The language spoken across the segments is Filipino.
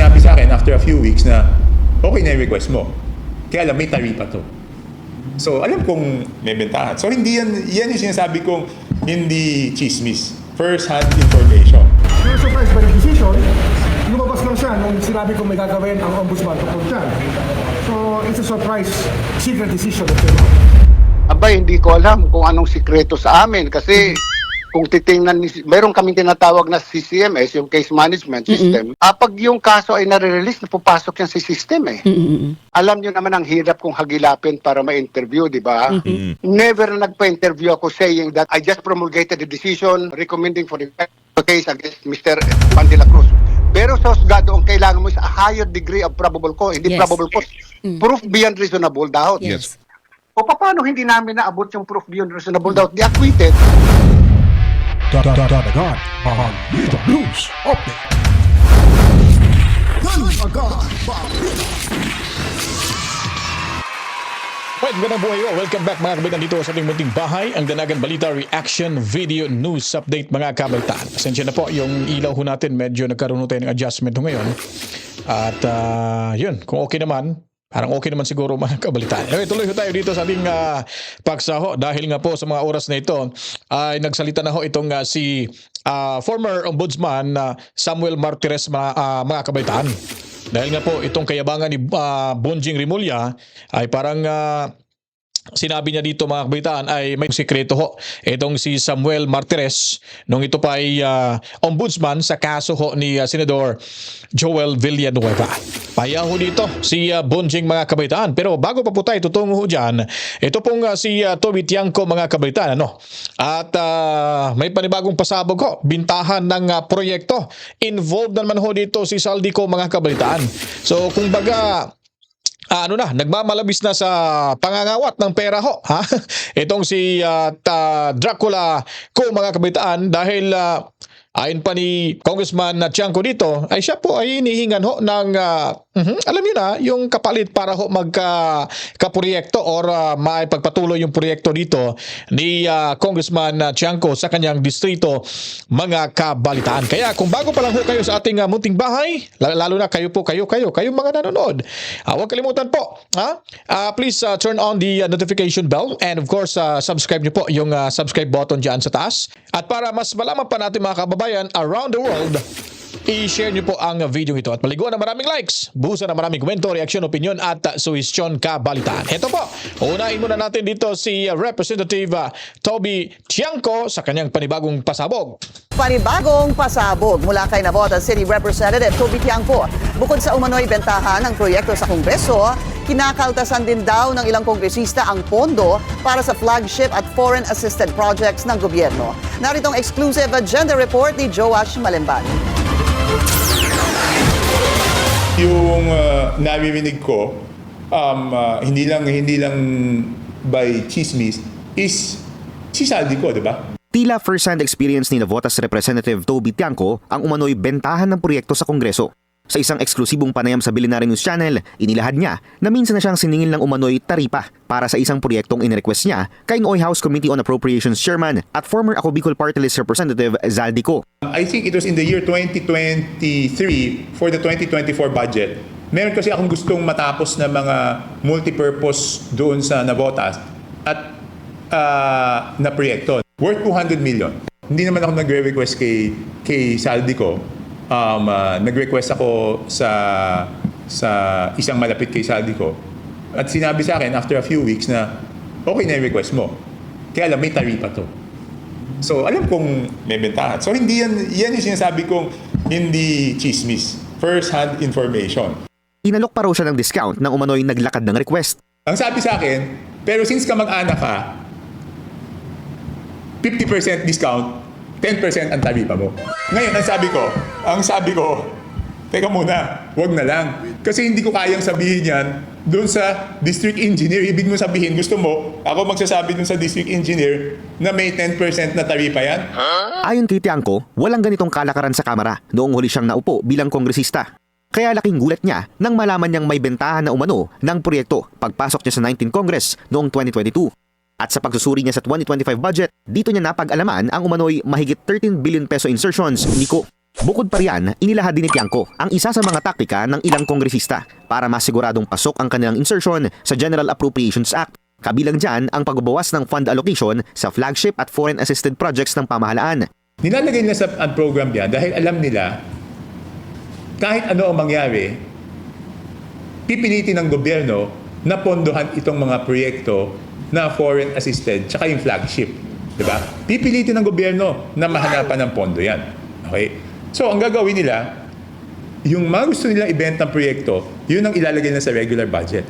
sinabi sa akin after a few weeks na okay na yung request mo. Kaya alam, may taripa to. So, alam kong may bentahan. So, hindi yan, yan yung sinasabi kong hindi chismis. First-hand information. Were surprised by the decision. Lumabas lang siya nung sinabi ko may gagawin ang ombudsman tungkol dyan. So, it's a surprise, secret decision. Abay, hindi ko alam kung anong sikreto sa amin kasi kung titingnan, ni- meron kaming tinatawag na CCMS, yung Case Management System. Kapag yung kaso ay nare-release, napupasok yan sa system eh. Alam nyo naman ang hirap kong hagilapin para ma-interview, di ba? Never na nagpa-interview ako saying that I just promulgated the decision recommending for the case against Mr. Juan de la Cruz. Pero sa husgado, ang kailangan mo is a higher degree of probable cause, hindi Yes. probable cause. Proof beyond reasonable doubt. Yes. O paano hindi namin naabot yung proof beyond reasonable doubt? Di acquitted. Dadagan, Balita News Update. Right, magandang buhay po. Welcome back mga kabitan dito sa ating munting bahay. Ang Danagan Balita Reaction Video News Update mga kabitan. Pasensya na po, yung ilaw ho natin medyo nagkaroon tayo ng adjustment ho ngayon. At ah, yun, kung okay naman, parang okay naman siguro mga kabalitaan. Anyway, tuloy ho tayo dito sa ating ah, paksaho. Dahil nga po sa mga oras na ito, ay nagsalita na ho itong ah, si ah, former ombudsman na Samuel Martires mga, ah, mga kabalitaan. Dahil nga po itong kayabangan ni ah, Bonjing Rimulya ay parang ah, sinabi niya dito mga kabitaan ay may sikreto ho. Itong si Samuel Martires nung ito pa ay ah, ombudsman sa kaso ho ni ah, Senador Joel Villanueva. Paya ho dito si ah, Bonjing mga kabitaan. Pero bago pa po tayo tutungo ho dyan, ito pong ah, si uh, Toby Tiangco mga kabitaan. Ano? At ah, may panibagong pasabog ho. Bintahan ng ah, proyekto. Involved naman ho dito si Saldico mga kabitaan. So kung baga Ah, ano na, nagmamalabis na sa pangangawat ng pera ho. Ha? Itong si ah, ta- Dracula ko mga kabitaan dahil ah, ayon pa ni Congressman Tiangco dito, ay siya po ay inihingan ho ng, ah, mhm, alam niyo na, yung kapalit para ho magka kaproyekto or uh, maipagpatuloy yung proyekto dito ni ah, Congressman Tiangco sa kanyang distrito mga kabalitaan. Kaya kung bago pa lang ho kayo sa ating ah, munting bahay, la- lalo na kayo po, kayo, kayo, kayong mga nanonood, ah, huwag kalimutan po, ha? Ah, please ah, turn on the ah, notification bell and of course, ah, subscribe niyo po yung ah, subscribe button dyan sa taas. At para mas malaman pa natin mga kababayan around the world, i-share niyo po ang video ito at maliguan ng maraming likes, buhusan ng maraming komento, reaksyon, opinion at uh, suhestyon kabalitaan. Ito po, unahin muna natin dito si Representative uh, Toby Tiangco sa kanyang panibagong pasabog. Panibagong pasabog mula kay Navotas City Representative Toby Tiangco. Bukod sa umano'y bentahan ng proyekto sa Kongreso, kinakaltasan din daw ng ilang kongresista ang pondo para sa flagship at foreign assisted projects ng gobyerno. Naritong exclusive agenda report ni Joash Malemban. Yung uh, naririnig ko, um, uh, hindi lang hindi lang by chismis, is si Saldi ko, di ba? Tila first-hand experience ni Navotas Representative Toby Tiangco ang umano'y bentahan ng proyekto sa Kongreso. Sa isang eksklusibong panayam sa News Channel, inilahad niya na minsan na siyang siningil ng umano'y taripa para sa isang proyektong inirequest niya kay Nooy House Committee on Appropriations Chairman at former Ako Bicol Party List Representative Zaldico. I think it was in the year 2023 for the 2024 budget. Meron kasi akong gustong matapos na mga multipurpose doon sa Navotas at ah, na proyekto. Worth 200 million. Hindi naman ako nagre-request kay, kay Saldi ko. Um, ah, nag-request ako sa sa isang malapit kay Saldi ko. At sinabi sa akin after a few weeks na okay na yung request mo. Kaya alam, may taripa to. So, alam kong may bentahan. So, hindi yan, yan yung sinasabi kong hindi chismis. First-hand information. Inalok pa raw siya ng discount nang umano'y naglakad ng request. Ang sabi sa akin, pero since ka mag-anak ka, 50% discount, 10% ang taripa mo. Ngayon, ang sabi ko, ang sabi ko, teka muna, wag na lang. Kasi hindi ko kayang sabihin yan doon sa district engineer. Ibig mo sabihin, gusto mo, ako magsasabi doon sa district engineer na may 10% na taripa yan? Ayon kay Tiangco, walang ganitong kalakaran sa Kamara noong huli siyang naupo bilang kongresista. Kaya laking gulat niya nang malaman niyang may bentahan na umano ng proyekto pagpasok niya sa 19 Congress noong 2022. At sa pagsusuri niya sa 2025 budget, dito niya napag-alaman ang umano'y mahigit 13 billion peso insertions ni Ko. Bukod pa riyan, inilahad din ni Tiangco ang isa sa mga taktika ng ilang kongresista para masiguradong pasok ang kanilang insertion sa General Appropriations Act. Kabilang dyan ang pagbabawas ng fund allocation sa flagship at foreign assisted projects ng pamahalaan. Nilalagay nila sa program yan dahil alam nila kahit ano ang mangyari, pipilitin ng gobyerno na pondohan itong mga proyekto na foreign assisted tsaka yung flagship. Di ba? Pipilitin ng gobyerno na mahanapan ng pondo yan. Okay? So, ang gagawin nila, yung mga gusto nilang ibenta ng proyekto, yun ang ilalagay na sa regular budget.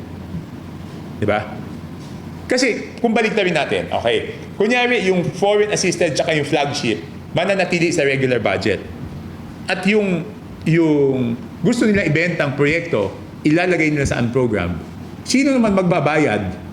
Di ba? Kasi, kung baliktarin natin, okay, kunyari yung foreign assisted tsaka yung flagship, mananatili sa regular budget. At yung, yung gusto nilang ibenta ang proyekto, ilalagay nila sa program. Sino naman magbabayad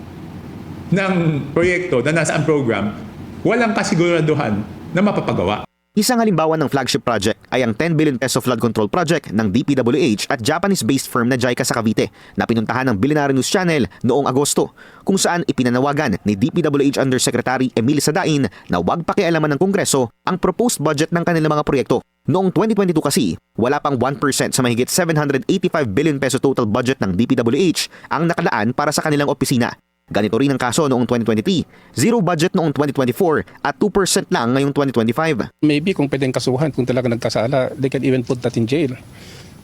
ng proyekto na nasa program, walang kasiguraduhan na mapapagawa. Isang halimbawa ng flagship project ay ang 10 billion peso flood control project ng DPWH at Japanese-based firm na JICA sa Cavite na pinuntahan ng Billionaire News Channel noong Agosto kung saan ipinanawagan ni DPWH Undersecretary Emil Sadain na huwag pakialaman ng Kongreso ang proposed budget ng kanilang mga proyekto. Noong 2022 kasi, wala pang 1% sa mahigit 785 billion peso total budget ng DPWH ang nakalaan para sa kanilang opisina. Ganito rin ang kaso noong 2023, zero budget noong 2024 at 2% lang ngayong 2025. maybe kung pwedeng kasuhan kung talaga nagkasala, they can even put that in jail.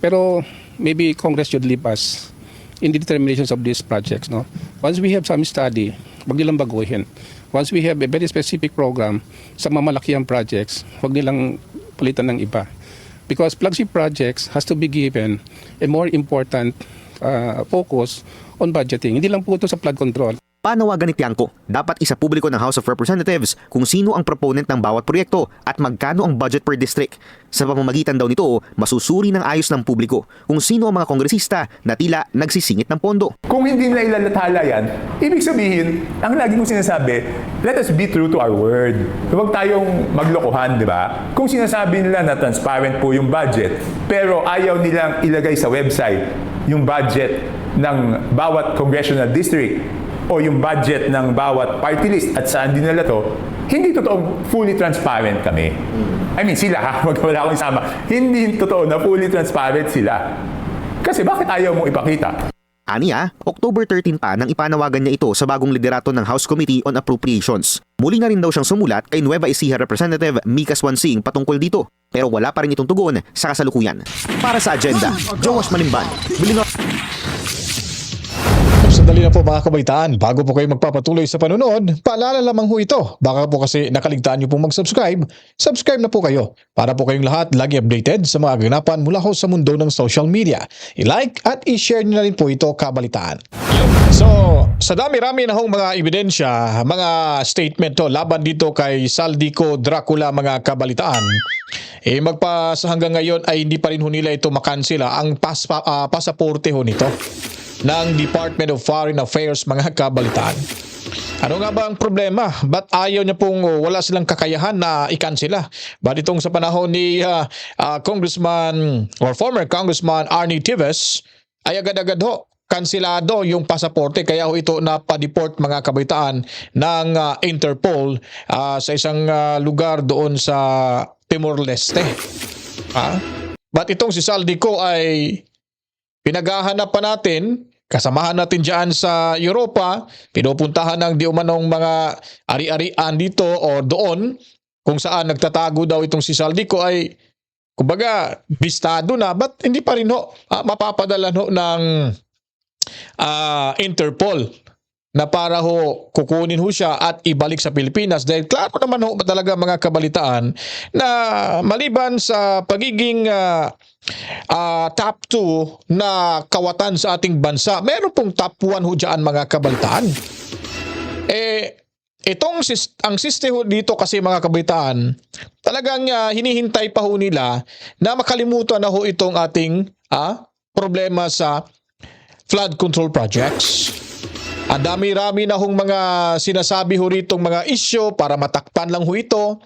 Pero maybe Congress should leave us in the determinations of these projects. No? Once we have some study, wag nilang baguhin. Once we have a very specific program sa mamalakiang projects, wag nilang palitan ng iba. Because flagship projects has to be given a more important uh, focus on budgeting. Hindi lang po ito sa flood control. Panawagan ni Tiangco, dapat isa publiko ng House of Representatives kung sino ang proponent ng bawat proyekto at magkano ang budget per district. Sa pamamagitan daw nito, masusuri ng ayos ng publiko kung sino ang mga kongresista na tila nagsisingit ng pondo. Kung hindi nila ilalathala yan, ibig sabihin, ang lagi kong sinasabi, let us be true to our word. Huwag tayong maglokohan, di ba? Kung sinasabi nila na transparent po yung budget, pero ayaw nilang ilagay sa website yung budget ng bawat congressional district o yung budget ng bawat party list at saan din nila to, hindi totoong fully transparent kami. I mean, sila ha, wag wala akong isama. Hindi totoo na fully transparent sila. Kasi bakit ayaw mong ipakita? Aniya, October 13 pa nang ipanawagan niya ito sa bagong liderato ng House Committee on Appropriations. Muli na rin daw siyang sumulat kay Nueva Ecija Representative Mika Swansing patungkol dito. Pero wala pa rin itong tugon sa kasalukuyan. Para sa agenda, Jowas Manimban, Bilinor Sandali na po mga kabaitaan, bago po kayo magpapatuloy sa panonood, paalala lamang ho ito. Baka po kasi nakaligtaan nyo pong mag-subscribe, subscribe na po kayo para po kayong lahat lagi updated sa mga ganapan mula ho sa mundo ng social media. I-like at i-share nyo na rin po ito kabalitaan. So, sa dami-rami na hong mga ebidensya, mga statement to laban dito kay Saldico Dracula mga kabalitaan, eh magpa sa hanggang ngayon ay hindi pa rin ho nila ito makansila ang pas, ah, pasaporte ho nito ng Department of Foreign Affairs mga kabalitaan. Ano nga ba ang problema? Ba't ayaw niya pong oh, wala silang kakayahan na ikansila? Ba't itong sa panahon ni ah, ah, Congressman or former Congressman Arnie Tives ay agad-agad ho kansilado yung pasaporte kaya ho ito napadeport mga kabaitaan ng ah, Interpol ah, sa isang ah, lugar doon sa Timor-Leste. Ha? Ba't itong si Saldico ay pinaghahanap pa natin, kasamahan natin dyan sa Europa, pinupuntahan ng di umanong mga ari-arian dito o doon, kung saan nagtatago daw itong si Saldico ay, kumbaga, bistado na, ba't hindi pa rin ho, ah, mapapadala ho ng ah, Interpol na para ho kukunin ho siya at ibalik sa Pilipinas dahil klaro naman ho talaga mga kabalitaan na maliban sa pagiging ah, ah, top 2 na kawatan sa ating bansa, meron pong top 1 ho dyan mga kabalitaan. Eh, itong ang siste ho dito kasi mga kabalitaan, talagang ah, hinihintay pa ho nila na makalimutan na ho itong ating ah, problema sa flood control projects. Ang dami-rami na hong mga sinasabi ho ritong mga isyo para matakpan lang ho ito.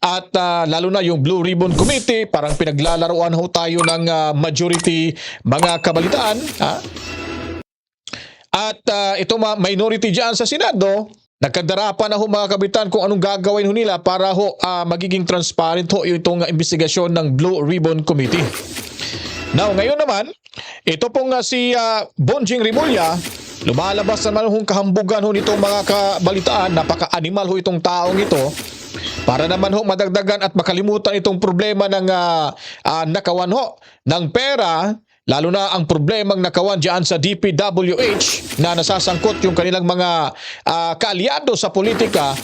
At ah, lalo na yung Blue Ribbon Committee, parang pinaglalaroan ho tayo ng ah, majority mga kabalitaan. Ha? At ah, itong mga minority dyan sa Senado, Nagkadarapan na ho mga kabitan kung anong gagawin ho nila para ho ah, magiging transparent ho itong ah, investigasyon ng Blue Ribbon Committee. Now, ngayon naman, ito pong ah, si ah, Bonjing Rimulya, lumalabas naman hong kahambugan ho nitong mga kabalitaan, napaka-animal ho itong taong ito, para naman ho madagdagan at makalimutan itong problema ng ah, ah, nakawan ho ng pera, lalo na ang problemang nakawan diyan sa DPWH na nasasangkot yung kanilang mga ah, kaalyado sa politika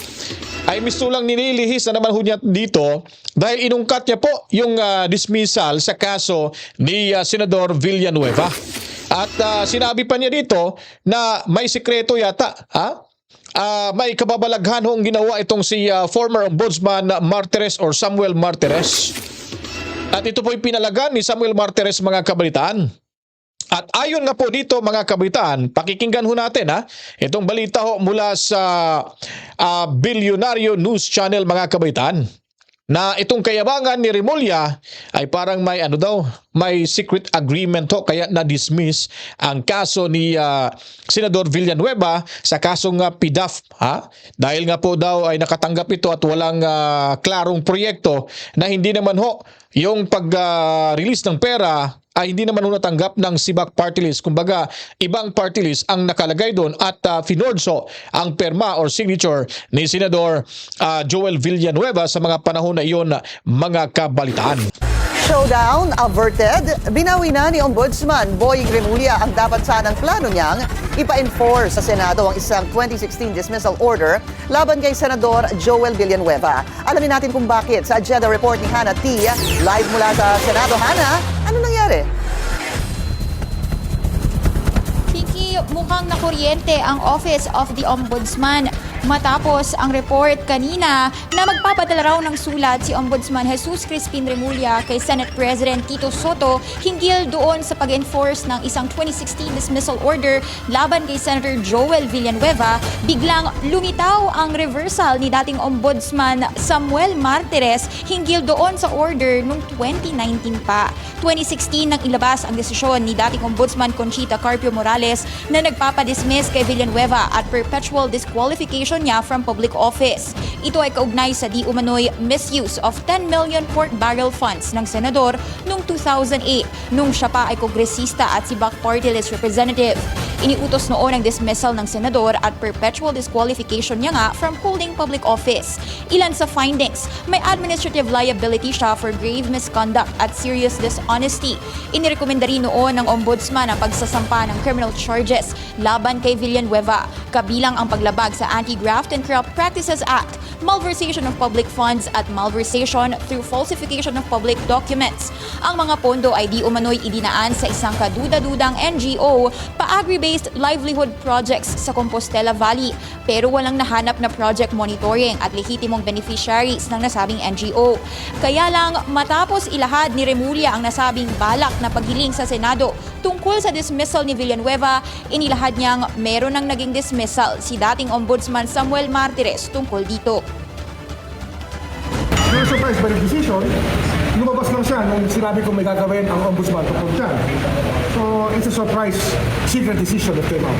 ay mistulang nililihis na naman ho niya dito dahil inungkat niya po yung ah, dismissal sa kaso ni ah, Senador Villanueva. At ah, sinabi pa niya dito na may sikreto yata, ha? Ah, may kababalaghan hong ginawa itong si ah, former ombudsman Martires or Samuel Martires. At ito po pinalagan ni Samuel Martires mga kabalitaan. At ayon nga po dito mga kabitaan, pakikinggan ho natin ha, itong balita ho mula sa ah, Bilyonaryo News Channel mga kabitaan na itong kayabangan ni Remulla ay parang may ano daw, may secret agreement ho kaya na-dismiss ang kaso ni ah, Senador Villanueva sa kasong uh, PIDAF ha? Dahil nga po daw ay nakatanggap ito at walang ah, klarong proyekto na hindi naman ho yung pag-release ng pera ay hindi naman natanggap ng Sibak Party List. Kumbaga, ibang party list ang nakalagay doon at uh, finordso ang perma or signature ni Senador ah, Joel Villanueva sa mga panahon na iyon mga kabalitaan. Showdown averted. Binawi na ni Ombudsman Boying Remulla ang dapat sanang plano niyang ipa-enforce sa Senado ang isang 2016 dismissal order laban kay Senador Joel Villanueva. Alamin natin kung bakit sa agenda report ni Hannah T. Live mula sa Senado. Hannah, ano nangyari? Pinky, mukhang nakuryente ang Office of the Ombudsman matapos ang report kanina na magpapadala raw ng sulat si Ombudsman Jesus Crispin Remulla kay Senate President Tito Soto hinggil doon sa pag-enforce ng isang 2016 dismissal order laban kay Senator Joel Villanueva, biglang lumitaw ang reversal ni dating Ombudsman Samuel Martires hinggil doon sa order noong 2019 pa. 2016 nang ilabas ang desisyon ni dating Ombudsman Conchita Carpio Morales na nagpapadismiss kay Villanueva at perpetual disqualification niya from public office. Ito ay kaugnay sa di umano'y misuse of 10 million pork barrel funds ng senador noong 2008 nung siya pa ay kongresista at si Back Party Representative. Iniutos noon ang dismissal ng senador at perpetual disqualification niya nga from holding public office. Ilan sa findings, may administrative liability siya for grave misconduct at serious dishonesty. Inirekomenda rin noon ng ombudsman ang pagsasampa ng criminal charges laban kay Villanueva, kabilang ang paglabag sa Anti-Graft and Corrupt Practices Act, malversation of public funds at malversation through falsification of public documents. Ang mga pondo ay di umano'y idinaan sa isang kaduda-dudang NGO pa-agri-based livelihood projects sa Compostela Valley pero walang nahanap na project monitoring at lehitimong beneficiaries ng nasabing NGO. Kaya lang matapos ilahad ni Remulla ang nasabing balak na paghiling sa Senado tungkol sa dismissal ni Villanueva, inilahad niyang meron ng naging dismissal si dating Ombudsman Samuel Martires tungkol dito. Were surprised by the decision. Lumabas lang siya nung sinabi ko may gagawin ang ombudsman tungkol dyan. So, it's a surprise secret decision that came out.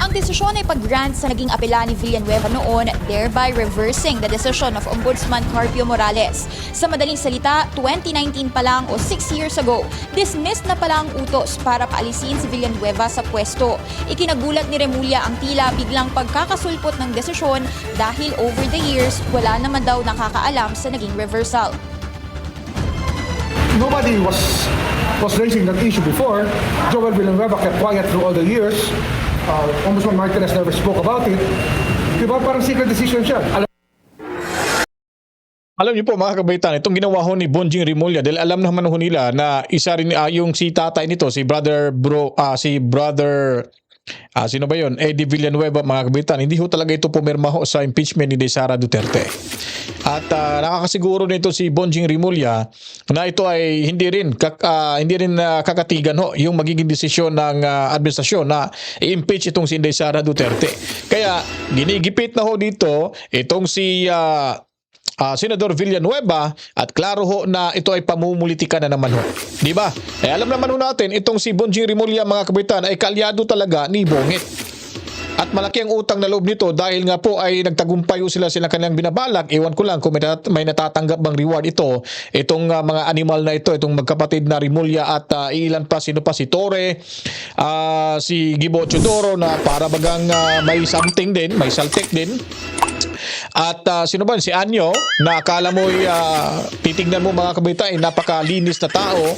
Ang desisyon ay pag-grant sa naging apela ni Villanueva noon, thereby reversing the decision of Ombudsman Carpio Morales. Sa madaling salita, 2019 pa lang o 6 years ago, dismissed na pala ang utos para paalisin si Villanueva sa pwesto. Ikinagulat ni Remulla ang tila biglang pagkakasulpot ng desisyon dahil over the years, wala naman daw nakakaalam sa naging reversal. Nobody was was raising that issue before. Joel Villanueva kept quiet through all the years. Uh, Ombudsman Martinez never spoke about it. Diba parang secret decision siya. Alam niyo po mga kabaitan, itong ginawa ho ni Bonjing Rimulya dahil alam naman ho nila na isa rin ah, yung si tatay nito, si brother bro, ah, si brother Ah, sino ba 'yon? Eddie Villanueva mga kabitan. Hindi ho talaga ito pumirma ho sa impeachment ni Sara Duterte. At ah, nakakasiguro nito si Bonjing Rimulya na ito ay hindi rin kak, ah, hindi rin ah, kakatigan ho yung magiging desisyon ng ah, administrasyon na i-impeach itong si De Sara Duterte. Kaya ginigipit na ho dito itong si ah, ah, Senador Villanueva at klaro ho na ito ay pamumulitika na naman ho. Di ba? Eh alam naman ho natin itong si Bonjing Rimulya mga kabitan ay kalyado talaga ni Bongit. At malaki ang utang na loob nito dahil nga po ay nagtagumpay sila sila kanilang binabalak. Iwan ko lang kung may, nat- may natatanggap bang reward ito. Itong ah, mga animal na ito, itong magkapatid na Rimulya at ah, ilan pa, sino pa, si Tore, ah, si Gibo Chodoro na para bagang ah, may something din, may saltek din. At ah, sino ba? Si Anyo, na akala mo titignan mo mga kabitan, ay napakalinis na tao.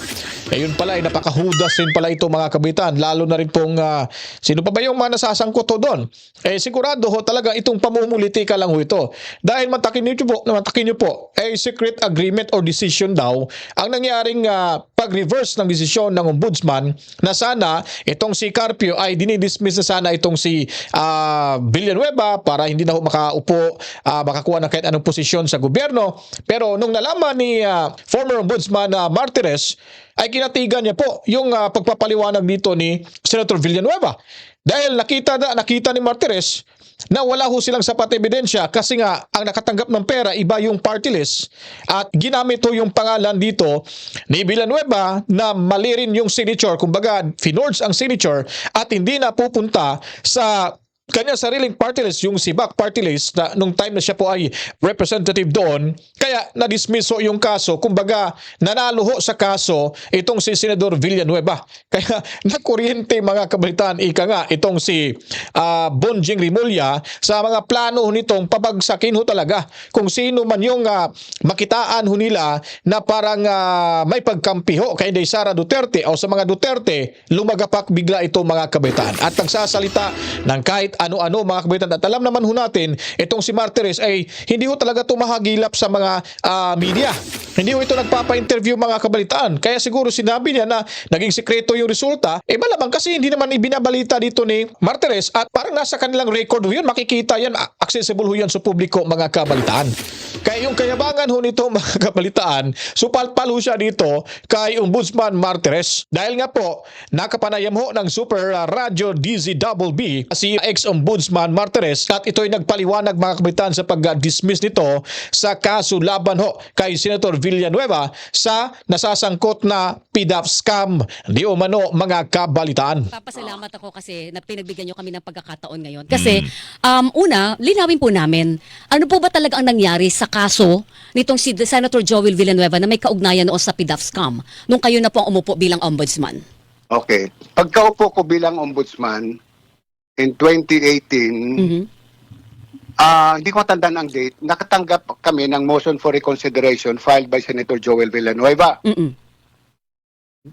Eh yun pala, ay napakahudas rin pala ito mga kabitan. Lalo na rin pong, ah, sino pa ba yung mga nasasangkot ho doon? Eh sigurado ho talaga itong pamumulitika lang ho ito. Dahil matakin niyo po, matakin niyo po, eh secret agreement or decision daw ang nangyaring ah, pag-reverse ng desisyon ng ombudsman na sana itong si Carpio ay dinidismiss na sana itong si ah, Villanueva para hindi na makaupo, ah, makakuha ng kahit anong posisyon sa gobyerno. Pero nung nalaman ni ah, former ombudsman na Martires ay kinatigan niya po yung ah, pagpapaliwanag dito ni Senator Villanueva. Dahil nakita na nakita ni Martires na wala ho silang sapat ebidensya kasi nga ang nakatanggap ng pera iba yung party list. At ginamit ho yung pangalan dito ni Villanueva na mali rin yung signature. Kumbaga finords ang signature at hindi na pupunta sa kanya sariling party list, yung Sibak party list na nung time na siya po ay representative doon, kaya na-dismiss ho yung kaso. Kumbaga, nanalo ho sa kaso itong si Senador Villanueva. Kaya nakuryente mga kabalitaan, ika nga, itong si ah, Bonjing Rimulya sa mga plano nitong pabagsakin ho talaga kung sino man yung ah, makitaan ho nila na parang ah, may pagkampi ho kay Sara Duterte o sa mga Duterte, lumagapak bigla ito mga kabaitan. At nagsasalita ng kahit ano-ano mga kabaitan. At alam naman ho natin, itong si Martires ay hindi ho talaga tumahagilap sa mga ah, media. Hindi ho ito nagpapa-interview mga kabalitaan. Kaya siguro sinabi niya na naging sekreto yung resulta, eh malamang kasi hindi naman ibinabalita dito ni Martires at parang nasa kanilang record ho yun, makikita yan, accessible ho yan sa publiko mga kabalitaan. Kaya yung kayabangan ho nito mga kabalitaan, supalpal ho siya dito kay Ombudsman Martires. Dahil nga po, nakapanayam ho ng Super uh, Radio DZBB si ex-Ombudsman Martires at ito'y nagpaliwanag mga kabalitaan sa pag-dismiss nito sa kaso laban ho kay Senator Villanueva sa nasasangkot na PDAP scam. Di umano mga kabalitaan. Papasalamat ako kasi na pinagbigyan nyo kami ng pagkakataon ngayon. Kasi, um, una, linawin po namin, ano po ba talaga ang nangyari sa kaso nitong si Senator Joel Villanueva na may kaugnayan noon sa PDAF scam nung kayo na po ang umupo bilang ombudsman? Okay. Pagkaupo ko bilang ombudsman in 2018, Mhm. ah hindi ko matandaan ang date, nakatanggap kami ng motion for reconsideration filed by Senator Joel Villanueva. Mm-mm.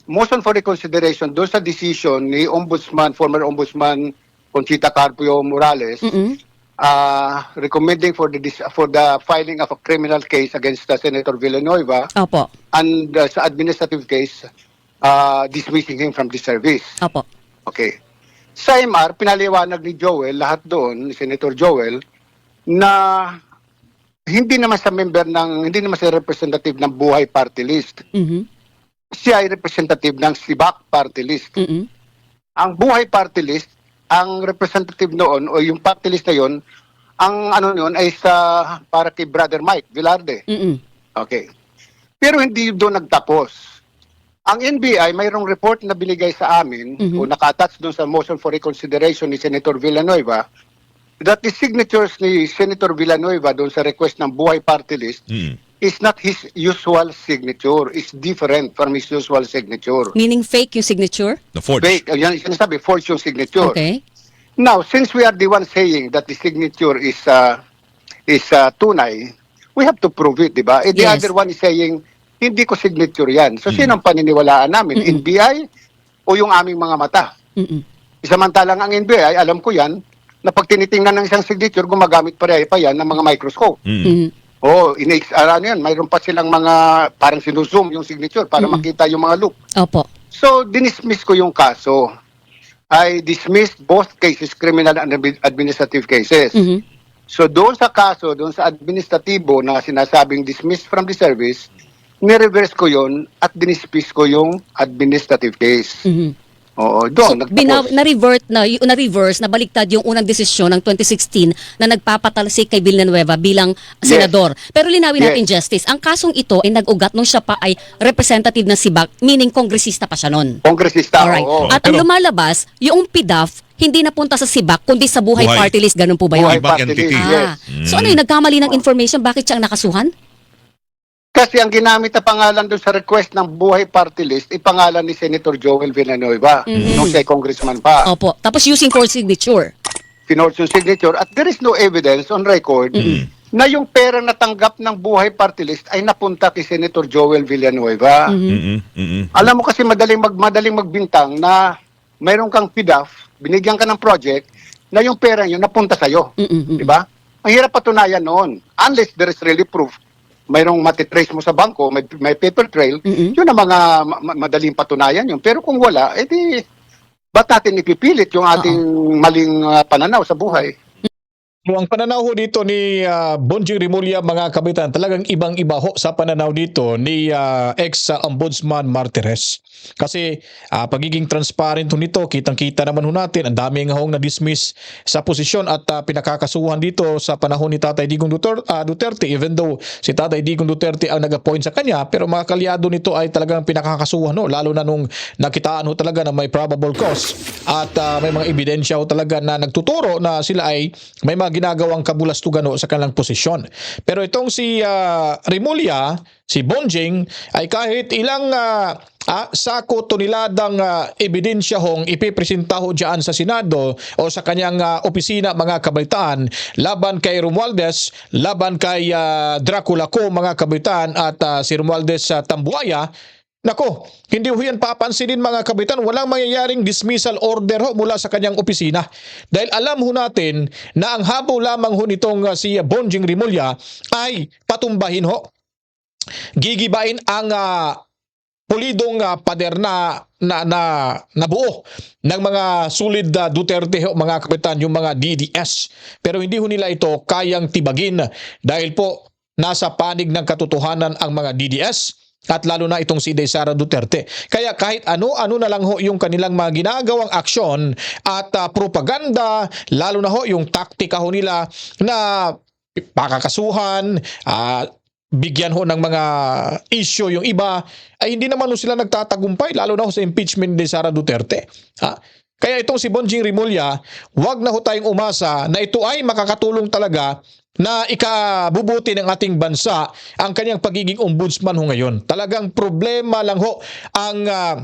Motion for reconsideration doon sa decision ni Ombudsman, former Ombudsman Conchita Carpio Morales, Mm-mm. ah recommending for the for the filing of a criminal case against uh, Senator Villanueva Opo. and uh, sa administrative case uh, dismissing him from the service. Opo. Okay. Sa MR, pinaliwanag ni Joel, lahat doon, ni Senator Joel, na hindi naman sa member ng, hindi naman sa representative ng Buhay Party List. Mhm. Siya ay representative ng Sibak Party List. Mm-mm. Ang Buhay Party List, ang representative noon, o yung party list na yon, ang ano yun ay sa, para kay Brother Mike Velarde. Mm-mm. Okay. Pero hindi doon nagtapos. Ang NBI, mayroong report na binigay sa amin Mhm. o naka-attach doon sa motion for reconsideration ni Senator Villanueva that the signatures ni Senator Villanueva doon sa request ng Buhay Party List is not his usual signature. It's different from his usual signature. Meaning fake yung signature? The forge. Fake, yan sinasabi, forged yung signature. Okay. Now, since we are the one saying that the signature is uh, is uh, tunay, we have to prove it, di ba? Eh, the Yes. other one is saying, hindi ko signature yan. So, sino ang paniniwalaan namin? Mm-mm. NBI o yung aming mga mata? Mm-mm. Samantalang ang NBI, alam ko yan, na pag tinitingnan ng isang signature, gumagamit pa rin pa yan ng mga microscope. Mhm. Oh, in ano yan, mayroon pa silang mga, parang sinuzoom yung signature para Mm-mm. makita yung mga loop. Opo. So, dinismiss ko yung kaso. I dismissed both cases, criminal and admi- administrative cases. Mhm. So, doon sa kaso, doon sa administratibo na sinasabing dismissed from the service, nireverse ko yon at dinismiss ko yung administrative case. Mhm. Oo, So, doon. nagtapos. binaw- na-revert na, na-reverse, nabaliktad yung unang desisyon ng 2016 na nagpapatalsik kay Villanueva bilang Yes. senador. Pero linawin Yes. natin, Justice, ang kasong ito ay nag-ugat nung siya pa ay representative ng SIBAC, meaning kongresista pa siya nun. Kongresista, Alright. oo. At ang Pero- lumalabas, yung PDAF, hindi napunta sa SIBAC, kundi sa Buhay, Buhay. Party List. Ganun po ba yun? Buhay Party. List, Ah. yes. So ano yung nagkamali ng information? Bakit siya ang nakasuhan? Kasi ang ginamit na pangalan doon sa request ng Buhay Party List, ipangalan ni Senator Joel Villanueva, nung siya congressman pa. Opo. Tapos using for signature. Pinorts yung signature at there is no evidence on record na yung pera na tanggap ng Buhay Party List ay napunta kay Senator Joel Villanueva. Mm-mm, mm-mm. Alam mo kasi madaling mag madaling magbintang na mayroon kang PDAF, binigyan ka ng project na yung pera yun napunta sa iyo. Mm-mm. Di ba? Ang hirap patunayan noon unless there is really proof. Mayroong matitrace mo sa bangko, may, may paper trail, Mm-mm. yun ang mga ma- ma- madaling patunayan yun. Pero kung wala, edi ba't natin ipipilit yung ating maling ah, pananaw sa buhay? So, ang pananaw ho dito ni ah, Bonjing Rimulya mga kabitan, talagang ibang-iba ho sa pananaw dito ni ah, ex-ombudsman Martires. Kasi ah, pagiging transparent ho nito, kitang-kita naman ho natin, ang dami nga hong na-dismiss sa posisyon at ah, pinakakasuhan dito sa panahon ni Tatay Digong Duter- ah, Duterte, even though si Tatay Digong Duterte ang nag-appoint sa kanya, pero mga kalyado nito ay talagang pinakakasuhan ho, lalo na nung nakitaan ho talaga na may probable cause at ah, may mga ebidensya ho talaga na nagtuturo na sila ay may mga ginagawang kabulastugan ho sa kanilang posisyon. Pero itong si ah, Rimulya, si Bonjing, ay kahit ilang ah, ah, sako toniladang ah, ebidensya hong ipipresenta ho dyan sa Senado o sa kanyang ah, opisina mga kabaitaan laban kay Romualdez, laban kay ah, Dracula ko mga kabaitaan at ah, si Romualdez sa Tambuaya, Nako, hindi ho yan papansinin mga kabitan. Walang mangyayaring dismissal order ho mula sa kanyang opisina. Dahil alam ho natin na ang habol lamang ho nitong uh, si Bonjing Rimulya ay patumbahin ho. Gigibain ang ah, pulidong ah, pader na na na nabuo ng mga sulid na Duterte ho, mga kapitan yung mga DDS pero hindi ho nila ito kayang tibagin dahil po nasa panig ng katotohanan ang mga DDS at lalo na itong si Sara Duterte. Kaya kahit ano-ano na lang ho yung kanilang mga ginagawang aksyon at ah, propaganda, lalo na ho yung taktika ho nila na pakakasuhan, ah, bigyan ho ng mga issue yung iba, ay hindi naman sila nagtatagumpay, lalo na ho sa impeachment ni Sara Duterte. Ha? Kaya itong si Bonjing Rimulya, wag na ho tayong umasa na ito ay makakatulong talaga na ikabubuti ng ating bansa ang kanyang pagiging ombudsman ho ngayon. Talagang problema lang ho ang ah,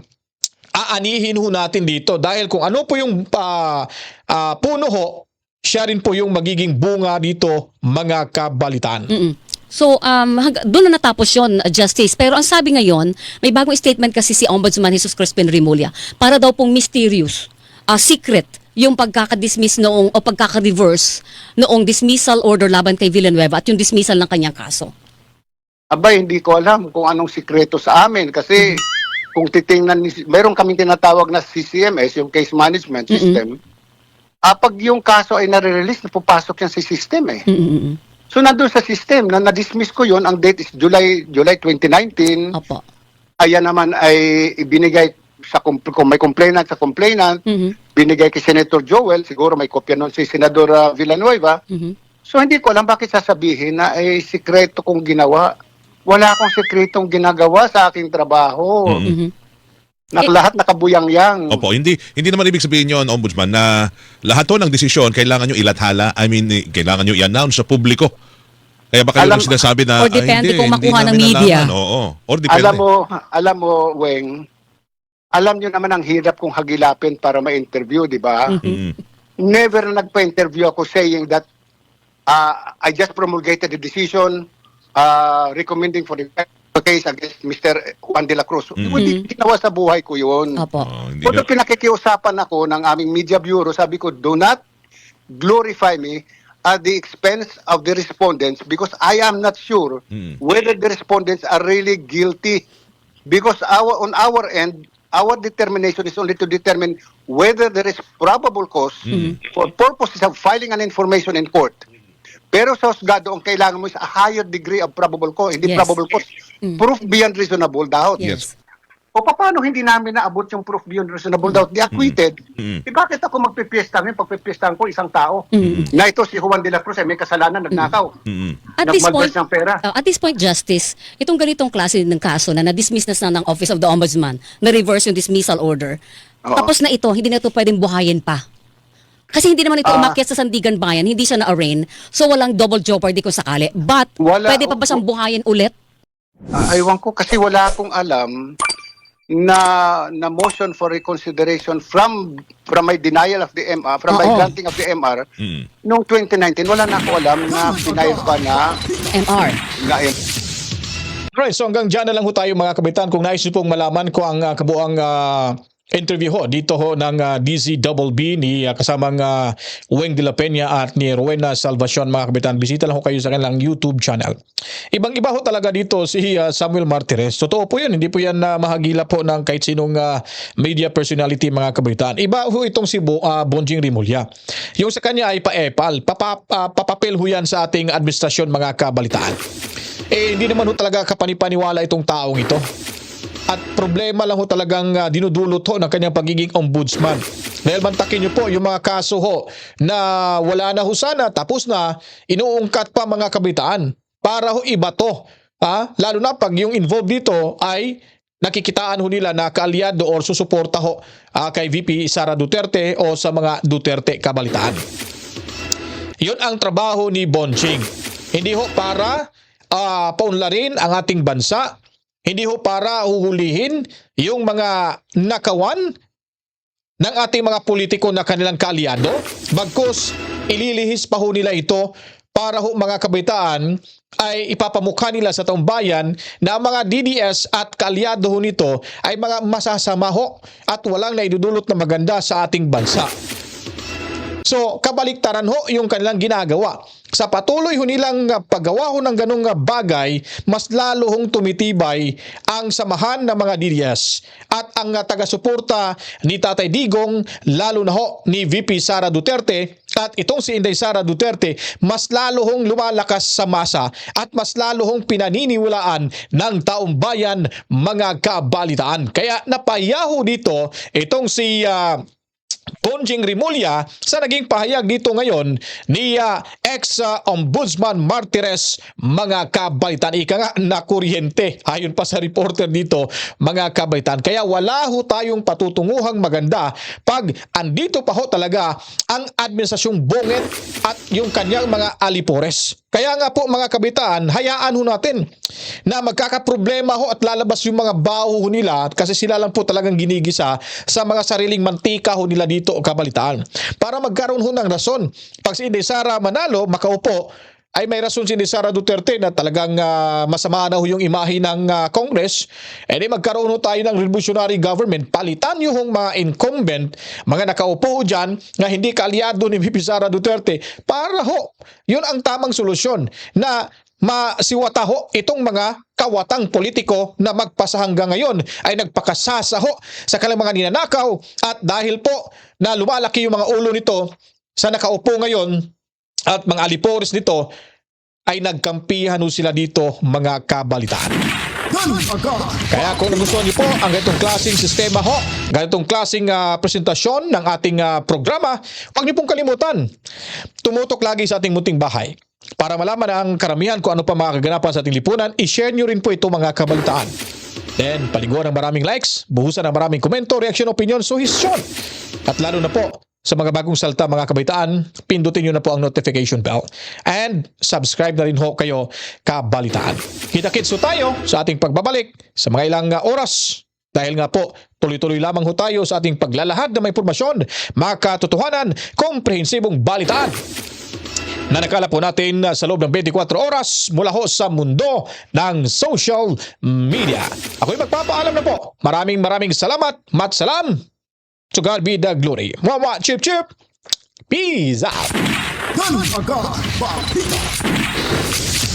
aanihin ho natin dito dahil kung ano po yung ah, ah, puno ho, siya rin po yung magiging bunga dito mga kabalitan. Mm-mm. So, um, doon na natapos yon Justice. Pero ang sabi ngayon, may bagong statement kasi si Ombudsman Jesus Crispin Rimulya para daw pong mysterious, ah, secret, yung pagkakadismiss noong o pagkaka-reverse noong dismissal order laban kay Villanueva at yung dismissal ng kanyang kaso. Abay, hindi ko alam kung anong sikreto sa amin kasi kung titingnan, ni- meron kaming tinatawag na CCMS, yung Case Management System, ah, pag yung kaso ay nare-release, napupasok yan sa system eh. Mm-mm. So nandun sa system, na na-dismiss ko yun, ang date is July July 2019. Opo. Ayan naman ay ibinigay sa kung, kung may complainant sa complainant, Mhm. binigay kay Senator Joel, siguro may kopya nun si Senador ah, Villanueva. Mhm. So hindi ko alam bakit sasabihin na ay sikreto kong ginawa. Wala akong sikretong ginagawa sa aking trabaho. Mhm. Na lahat nakabuyang-yang. Opo, hindi hindi naman ibig sabihin yon ombudsman na lahat to ng desisyon kailangan nyo ilathala, I mean eh, kailangan nyo i-announce sa publiko. Kaya baka Alam- yung sinasabi na Or depende "Ay, kung hindi, makuha hindi ng media." nalaman." Oo, or depende. Alam mo, alam mo, Weng, alam nyo naman ang hirap kong hagilapin para ma-interview, di ba? Mm. Never na nagpa-interview ako saying that uh, I just promulgated the decision uh, recommending for the case against Mr. Juan de la Cruz. Mm. Hindi ginawa sa buhay ko yun. Opo. Oh, hindi Kung na- pinakikiusapan ako ng aming media bureau, sabi ko, do not glorify me at the expense of the respondents because I am not sure Mm. whether the respondents are really guilty. Because our on our end, our determination is only to determine whether there is probable cause for purposes of filing an information in court. Pero sa husgado, ang kailangan mo is a higher degree of probable cause, hindi Yes. probable cause. Proof beyond reasonable doubt. Yes. O paano hindi namin naabot yung proof beyond reasonable doubt, di acquitted, Mm. eh bakit ako magpipiesta ngayon, pagpipiestahan ko isang tao, na ito si Juan de la Cruz, eh, may kasalanan, nagnakaw, Mm. At this point, ng pera. uh, at this point, Justice, itong ganitong klase ng kaso na na-dismiss na sa ng Office of the Ombudsman, na-reverse yung dismissal order, Oo. tapos na ito, hindi na ito pwedeng buhayin pa. Kasi hindi naman ito Ah. umakyat sa Sandigan Bayan, hindi siya na-arraign, so walang double jeopardy kung sakali. But, Wala- pwede pa ba siyang buhayin ulit? Ah, aywan ko kasi wala akong alam na na motion for reconsideration from from my denial of the MR, from my Oo. granting of the MR Mm. noong 2019 wala na ako alam na denial pa na MR. na M. Right, so hanggang dyan na lang ho tayo mga kabitan. Kung nais nyo pong malaman ko ang ah, kabuang ah, interview ho dito ho ng uh, DZBB ni ah, kasamang uh, Weng de la Peña at ni Rowena Salvacion mga kabitan. Bisita lang ho kayo sa kanilang YouTube channel. Ibang-iba ho talaga dito si ah, Samuel Martires. Totoo po yun, hindi po yan na mahagila po ng kahit sinong ah, media personality mga kabitan. Iba ho itong si Bo, ah, Bonjing Rimulya. Yung sa kanya ay pa-epal, papa, ah, papapel ho yan sa ating administrasyon mga kabalitaan eh hindi naman ho talaga kapanipaniwala itong taong ito. At problema lang ho talagang uh, dinudulot ho ng kanyang pagiging ombudsman. Dahil mantakin niyo po yung mga kaso ho na wala na ho sana tapos na inuungkat pa mga kabitaan para ho iba to. Ha? Lalo na pag yung involved dito ay nakikitaan ho nila na kaalyado or susuporta ho ah, kay VP Sara Duterte o sa mga Duterte kabalitaan. Yun ang trabaho ni Bonching. Hindi ho para ah, paunlarin ang ating bansa. Hindi ho para huhulihin yung mga nakawan ng ating mga politiko na kanilang kaalyado. Bagkus, ililihis pa ho nila ito para ho mga kabitaan ay ipapamukha nila sa taong bayan na ang mga DDS at kaalyado ho nito ay mga masasama ho at walang naidudulot na maganda sa ating bansa. So, kabaliktaran ho yung kanilang ginagawa. Sa patuloy ho nilang paggawa ho ng ganong bagay, mas lalo hong tumitibay ang samahan ng mga DDS at ang taga-suporta ni Tatay Digong, lalo na ho ni VP Sara Duterte at itong si Inday Sara Duterte, mas lalo hong lumalakas sa masa at mas lalo hong pinaniniwalaan ng taong bayan mga kabalitaan. Kaya napayaho dito itong si uh, Ponjing Rimulya sa naging pahayag dito ngayon ni uh, ex-ombudsman Martires mga kabaitan. Ika nga na kuryente ayon pa sa reporter dito mga kabaitan. Kaya wala ho tayong patutunguhang maganda pag andito pa ho talaga ang administrasyong bungit at yung kanyang mga alipores. Kaya nga po mga kabitaan, hayaan ho natin na magkakaproblema ho at lalabas yung mga baho ho nila kasi sila lang po talagang ginigisa sa mga sariling mantika ho nila dito o kabalitaan. Para magkaroon ho ng rason. Pag si Inday Sara Manalo makaupo, ay may rason si Sara Duterte na talagang ah, masama na ho yung imahe ng ah, Congress, eh di magkaroon ho tayo ng revolutionary government. Palitan nyo hong mga incumbent, mga nakaupo ho dyan, na hindi kaalyado ni VP Sara Duterte, para ho, yun ang tamang solusyon na masiwata ho itong mga kawatang politiko na magpasa hanggang ngayon ay nagpakasasa ho sa kanilang mga ninanakaw at dahil po na lumalaki yung mga ulo nito sa nakaupo ngayon at mga alipores nito ay nagkampihan ho sila dito mga kabalitaan. Kaya kung nagustuhan niyo po ang ganitong klaseng sistema ho, ganitong klaseng ah, presentasyon ng ating ah, programa, huwag niyo pong kalimutan. Tumutok lagi sa ating munting bahay. Para malaman ang karamihan kung ano pa mga kaganapan sa ating lipunan, i-share niyo rin po ito mga kabalitaan. Then, paliguan ng maraming likes, buhusan ng maraming komento, reaksyon, opinion, suhisyon. At lalo na po, sa mga bagong salta mga kabaitaan, pindutin nyo na po ang notification bell. And subscribe na rin ho kayo kabalitaan. Kita-kits ho tayo sa ating pagbabalik sa mga ilang uh, oras. Dahil nga po, tuloy-tuloy lamang ho tayo sa ating paglalahad ng mga impormasyon, mga katotohanan, komprehensibong balitaan na nakala po natin uh, sa loob ng 24 oras mula ho sa mundo ng social media. Ako'y magpapaalam na po. Maraming maraming salamat. Mat salam. To God be the glory. Mwa chip chip. Peace out. Gun, aga, bakit?